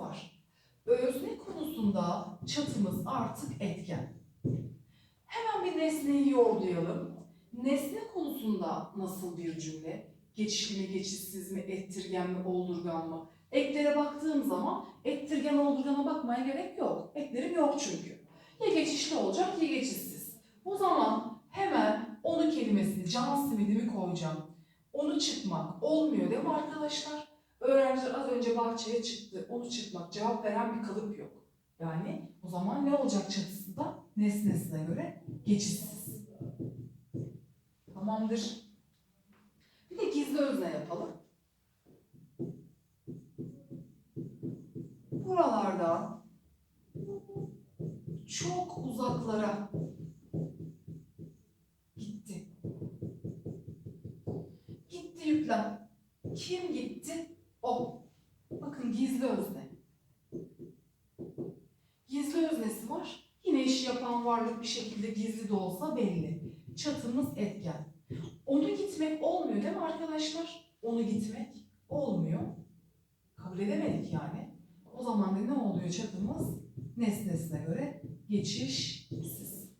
var. Özne konusunda çatımız artık etken. Hemen bir nesneyi yordayalım. Nesne konusunda nasıl bir cümle? Geçişli mi, geçişsiz mi, ettirgen mi, oldurgan mı? Eklere baktığım zaman ettirgen, oldurgana bakmaya gerek yok. Eklerim yok çünkü. Ya geçişli olacak ya geçişsiz. O zaman hemen onu kelimesini, can simidimi koyacağım. Onu çıkmak olmuyor değil mi arkadaşlar? Öğrenciler az önce bahçeye çıktı. Onu çıkmak cevap veren bir kalıp yok. Yani o zaman ne olacak çatısında? Nesnesine göre geçişsiz. Tamamdır. Bir de gizli özne yapalım. Buralardan çok uzaklara gitti. Gitti yüklem. Kim gitti? Gizli özne. Gizli öznesi var. Yine işi yapan varlık bir şekilde gizli de olsa belli. Çatımız etken. Onu gitmek olmuyor değil mi arkadaşlar? Onu gitmek olmuyor. Kabul edemedik yani. O zaman da ne oluyor çatımız? Nesnesine göre geçişsiz.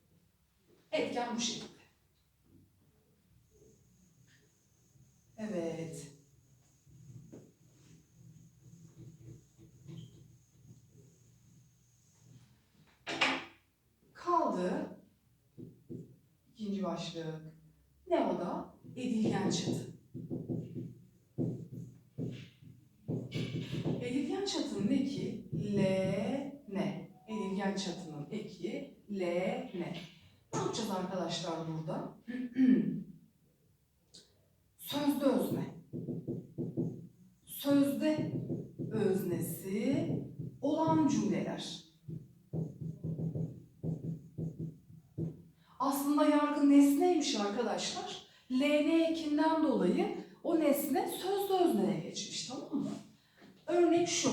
Etken bu şekilde. Evet. Kaldı başlık. Ne o da? Edilgen çatı. Edilgen çatının eki L, ne? Edilgen çatının eki L, ne? Ne yapacağız arkadaşlar burada? Sözde özne. Sözde öznesi olan cümleler. Aslında yargı nesneymiş arkadaşlar. LN ekinden dolayı o nesne sözde özneye geçmiş tamam mı? Örnek şu.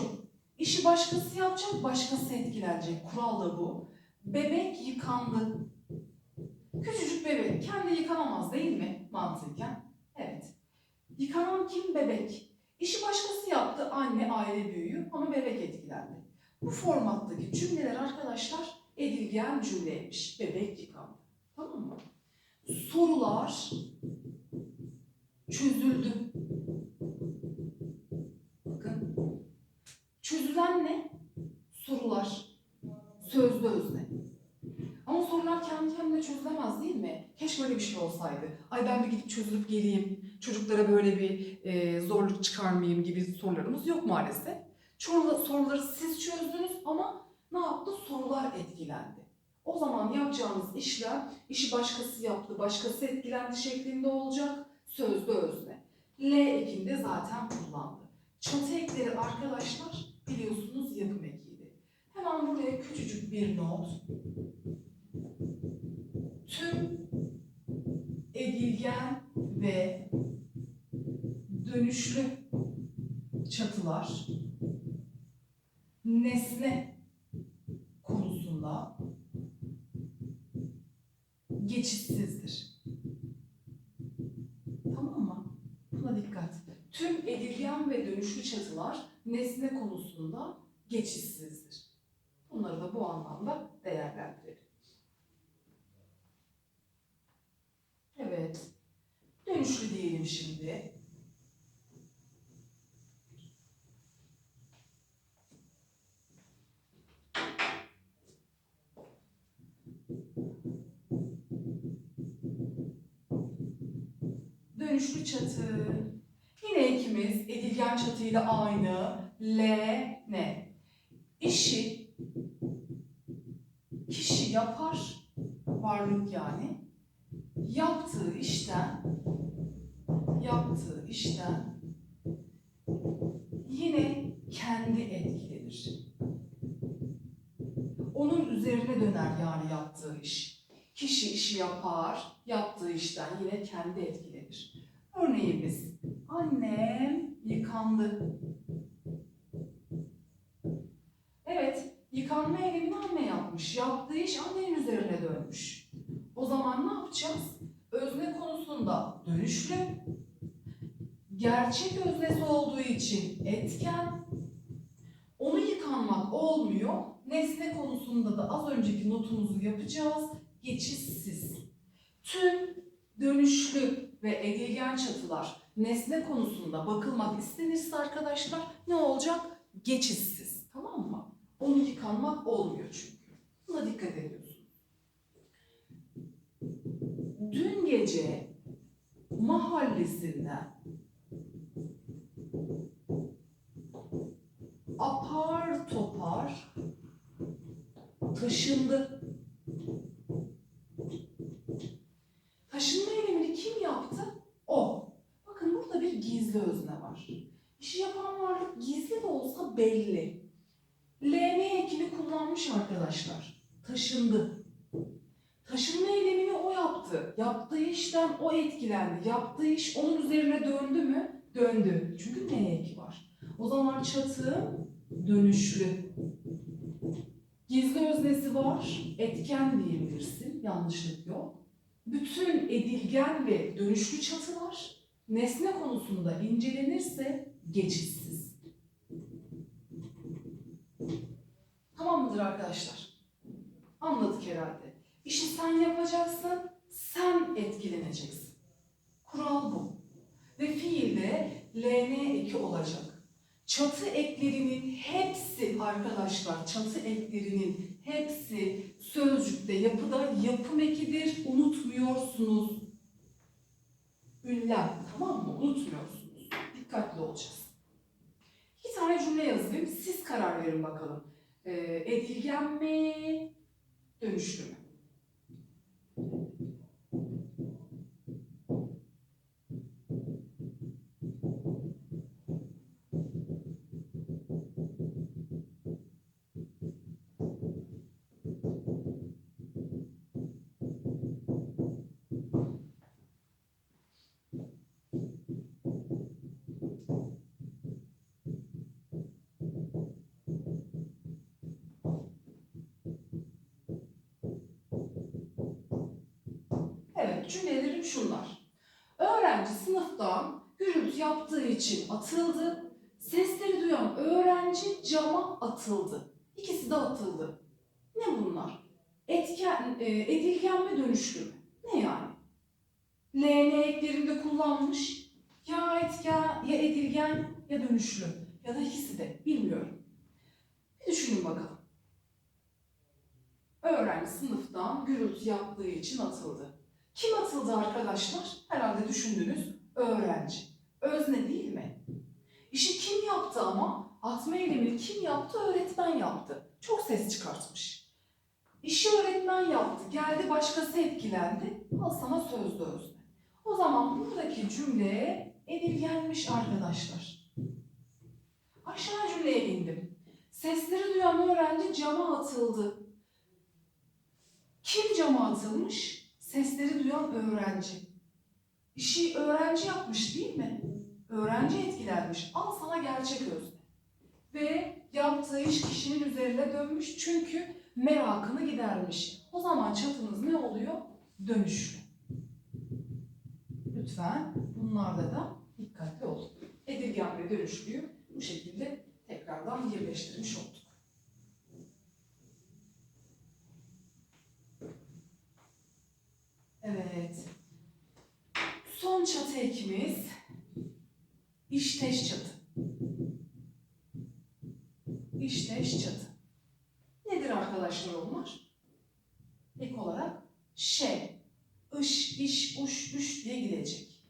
İşi başkası yapacak, başkası etkilenecek. Kural da bu. Bebek yıkandı. Küçücük bebek kendi yıkanamaz değil mi mantıken? Evet. Yıkanan kim? Bebek. İşi başkası yaptı. Anne, aile büyüğü ama bebek etkilendi. Bu formattaki cümleler arkadaşlar edilgen cümleymiş. Bebek yıkandı. Tamam mı? Sorular çözüldü. Bakın. Çözülen ne? Sorular. Sözlü özne. Ama sorular kendi kendine çözülemez değil mi? Keşke öyle bir şey olsaydı. Ay ben bir gidip çözülüp geleyim, çocuklara böyle bir e, zorluk çıkarmayayım gibi sorularımız yok maalesef. Soruları siz çözdünüz ama ne yaptı? Sorular etkilendi. O zaman yapacağınız işlem işi başkası yaptı, başkası etkilendi şeklinde olacak. Sözlü özne. L ekinde zaten kullandı. Çatı ekleri arkadaşlar biliyorsunuz yapım ekiydi. Hemen buraya küçücük bir not. Tüm edilgen ve dönüşlü çatılar nesne konusunda geçişsizdir. Tamam mı? Buna dikkat. Tüm edilgen ve dönüşlü çatılar nesne konusunda geçişsizdir. Bunları da bu anlamda değerlendirelim. Evet. Dönüşlü diyelim şimdi. Dönüşlü çatı. Edilgen çatıyla aynı. L, ne? İşi kişi yapar, varlık yani. Yaptığı işten, yaptığı işten yine kendi etkilenir. Onun üzerine döner yani yaptığı iş. Kişi işi yapar, yaptığı işten yine kendi etkilenir. Örneğimiz, annem yıkandı. Evet, yıkanma eylemini anne yapmış. Yaptığı iş annenin üzerine dönmüş. O zaman ne yapacağız? Özne konusunda dönüşlü, gerçek öznesi olduğu için etken, onu yıkan yıkanmak olmuyor. Nesne konusunda da az önceki notumuzu yapacağız. Geçişsiz. Tüm dönüşlü ve edilgen çatılar nesne konusunda bakılmak istenirse arkadaşlar ne olacak? Geçişsiz. Tamam mı? Onu yıkanmak olmuyor çünkü. Buna dikkat ediyorsun. Dün gece mahallesinden apar topar taşındı. Taşınma eylemini kim yaptı? O. Bakın burada bir gizli özne var. İşi yapan varlık gizli olsa belli. LM ekini kullanmış arkadaşlar. Taşındı. Taşınma eylemini o yaptı. Yaptığı işten o etkilendi. Yaptığı iş onun üzerine döndü mü? Döndü. Çünkü N eki var. O zaman çatı dönüşlü. Gizli öznesi var. Etken diyebilirsin. Yanlışlık yok. Bütün edilgen ve dönüşlü çatılar nesne konusunda incelenirse geçişsiz. Tamam mıdır arkadaşlar? Anladık herhalde. İşi sen yapacaksın, sen etkileneceksin. Kural bu. Ve fiilde LN eki olacak. Çatı eklerinin hepsi arkadaşlar, çatı eklerinin hepsi sözcükte, yapıda yapım ekidir. Unutmuyorsunuz. Ünlem, tamam mı? Unutmuyorsunuz. Dikkatli olacağız. İki tane cümle yazayım. Siz karar verin bakalım. Ee, edilgen mi, dönüşlü mü? Cümlelerim şunlar. Öğrenci sınıftan gürültü yaptığı için atıldı. Sesleri duyan öğrenci cama atıldı. İkisi de atıldı. Ne bunlar? Etken, e, edilgen mi dönüşlü mü? Ne yani? LN eklerinde kullanmış. Ya etken, ya edilgen, ya dönüşlü. Ya da ikisi de. Bilmiyorum. Bir düşünün bakalım. Öğrenci sınıftan gürültü yaptığı için atıldı. Kim atıldı arkadaşlar? Herhalde düşündünüz. Öğrenci. Özne değil mi? İşi kim yaptı ama? Atma eylemini kim yaptı? Öğretmen yaptı. Çok ses çıkartmış. İşi öğretmen yaptı. Geldi başkası etkilendi. Al sana sözlü özne. O zaman buradaki cümle edilgenmiş arkadaşlar. Aşağı cümleye indim. Sesleri duyan öğrenci cama atıldı. Kim cama atılmış? Sesleri duyan öğrenci. İşi öğrenci yapmış değil mi? Öğrenci etkilenmiş. Al sana gerçek özne. Ve yaptığı iş kişinin üzerine dönmüş çünkü merakını gidermiş. O zaman çatınız ne oluyor? Dönüşlü. Lütfen bunlarda da dikkatli olun. Edilgen ve dönüşlüyü bu şekilde tekrardan birleştirmiş olduk. Evet. Son çatı ekimiz işteş çatı. İşteş çatı. Nedir arkadaşlar onlar? Ek olarak şey, ış, iş, uş, üş diye gidecek.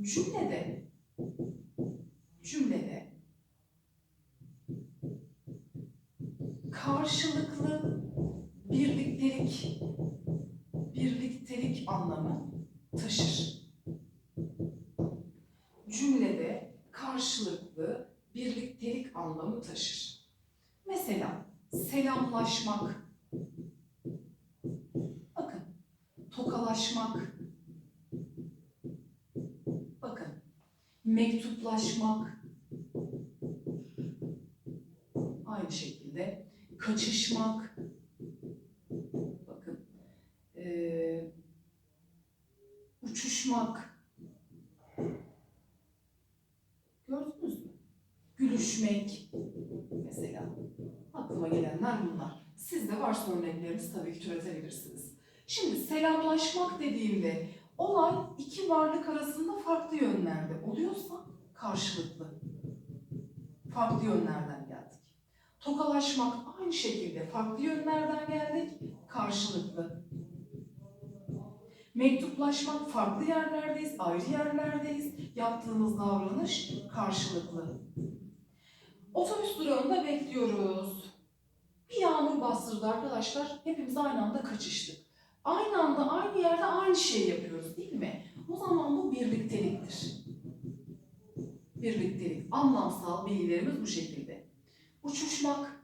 Cümlede cümlede karşılıklı birliktelik birliktelik anlamı taşır. Cümlede karşılıklı birliktelik anlamı taşır. Mesela selamlaşmak. Bakın tokalaşmak. Bakın mektuplaşmak. Aynı şekilde kaçışmak. Bakın ee, uçuşmak. Gördünüz mü? Gülüşmek mesela. aklıma gelenler bunlar. Sizde varsa örnekleriniz tabii ki türetebilirsiniz. Şimdi selamlaşmak dediğimde olay iki varlık arasında farklı yönlerde oluyorsa karşılıklı. Farklı yönlerden geldik. Tokalaşmak aynı şekilde farklı yönlerden geldik, karşılıklı. Mektuplaşmak farklı yerlerdeyiz, ayrı yerlerdeyiz. Yaptığımız davranış karşılıklı. Otobüs durağında bekliyoruz. Bir yağmur bastırdı arkadaşlar. Hepimiz aynı anda kaçıştık. Aynı anda aynı yerde aynı şeyi yapıyoruz değil mi? O zaman bu birlikteliktir. Birliktelik. Anlamsal bilgilerimiz bu şekilde. Uçuşmak.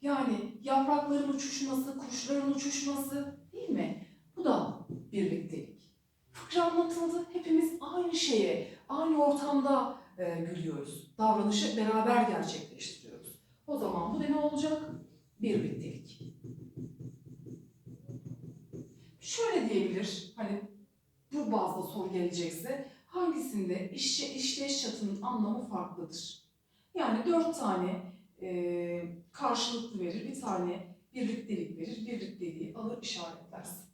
Yani yaprakların uçuşması, kuşların uçuşması değil mi? Bu da birliktelik. Fıkra anlatıldı. Hepimiz aynı şeye, aynı ortamda e, gülüyoruz. Davranışı beraber gerçekleştiriyoruz. O zaman bu da ne olacak? Birliktelik. Şöyle diyebilir, hani bu bazda soru gelecekse hangisinde işçi, işleş çatının anlamı farklıdır? Yani dört tane e, karşılıklı verir, bir tane birliktelik verir, birlikteliği alır işaretlersin.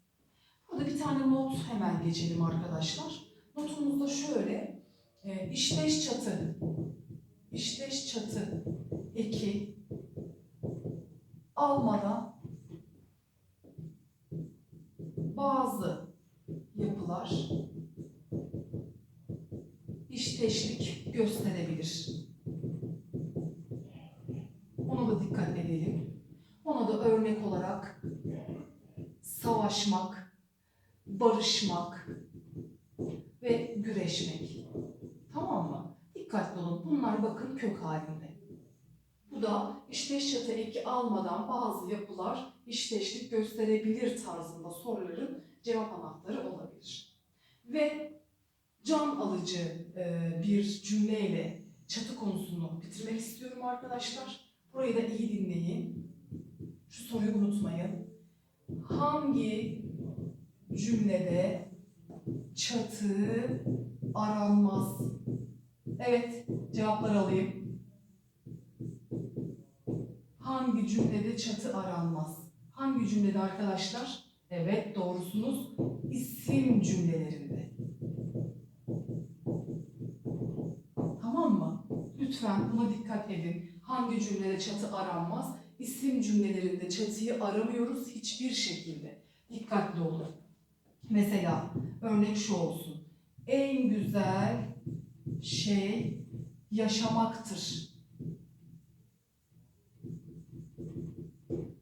Burada bir tane not hemen geçelim arkadaşlar. Notumuzda şöyle, e, işleş çatı, işleş çatı eki almadan bazı yapılar işteşlik gösterebilir. Ona da dikkat edelim. Ona da örnek olarak savaşmak, barışmak ve güreşmek. Tamam mı? Dikkatli olun. Bunlar bakın kök halinde. Bu da işteş çatı eki almadan bazı yapılar işteşlik gösterebilir tarzında soruların cevap anahtarı olabilir. Ve can alıcı e, bir cümleyle çatı konusunu bitirmek istiyorum arkadaşlar. Burayı da iyi dinleyin. Şu soruyu unutmayın. Hangi cümlede çatı aranmaz? Evet, cevapları alayım. Hangi cümlede çatı aranmaz? Hangi cümlede arkadaşlar? Evet, doğrusunuz. İsim cümlelerinde. Tamam mı? Lütfen buna dikkat edin. Hangi cümlede çatı aranmaz? İsim cümlelerinde çatıyı aramıyoruz hiçbir şekilde. Dikkatli olun. Mesela örnek şu olsun. En güzel şey yaşamaktır.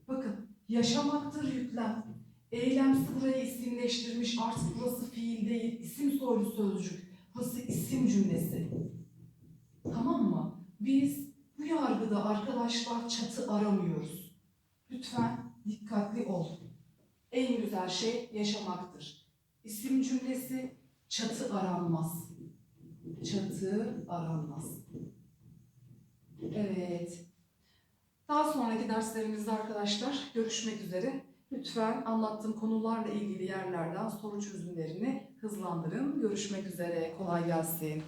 Bakın yaşamaktır yüklem. Eylemsi burayı isimleştirmiş. Artık burası fiil değil. isim soylu sözcük. Burası isim cümlesi. Tamam mı? Biz bu yargıda arkadaşlar çatı aramıyoruz. Lütfen dikkatli ol. En güzel şey yaşamaktır. İsim cümlesi çatı aranmaz. Çatı aranmaz. Evet. Daha sonraki derslerimizde arkadaşlar görüşmek üzere. Lütfen anlattığım konularla ilgili yerlerden soru çözümlerini hızlandırın. Görüşmek üzere. Kolay gelsin.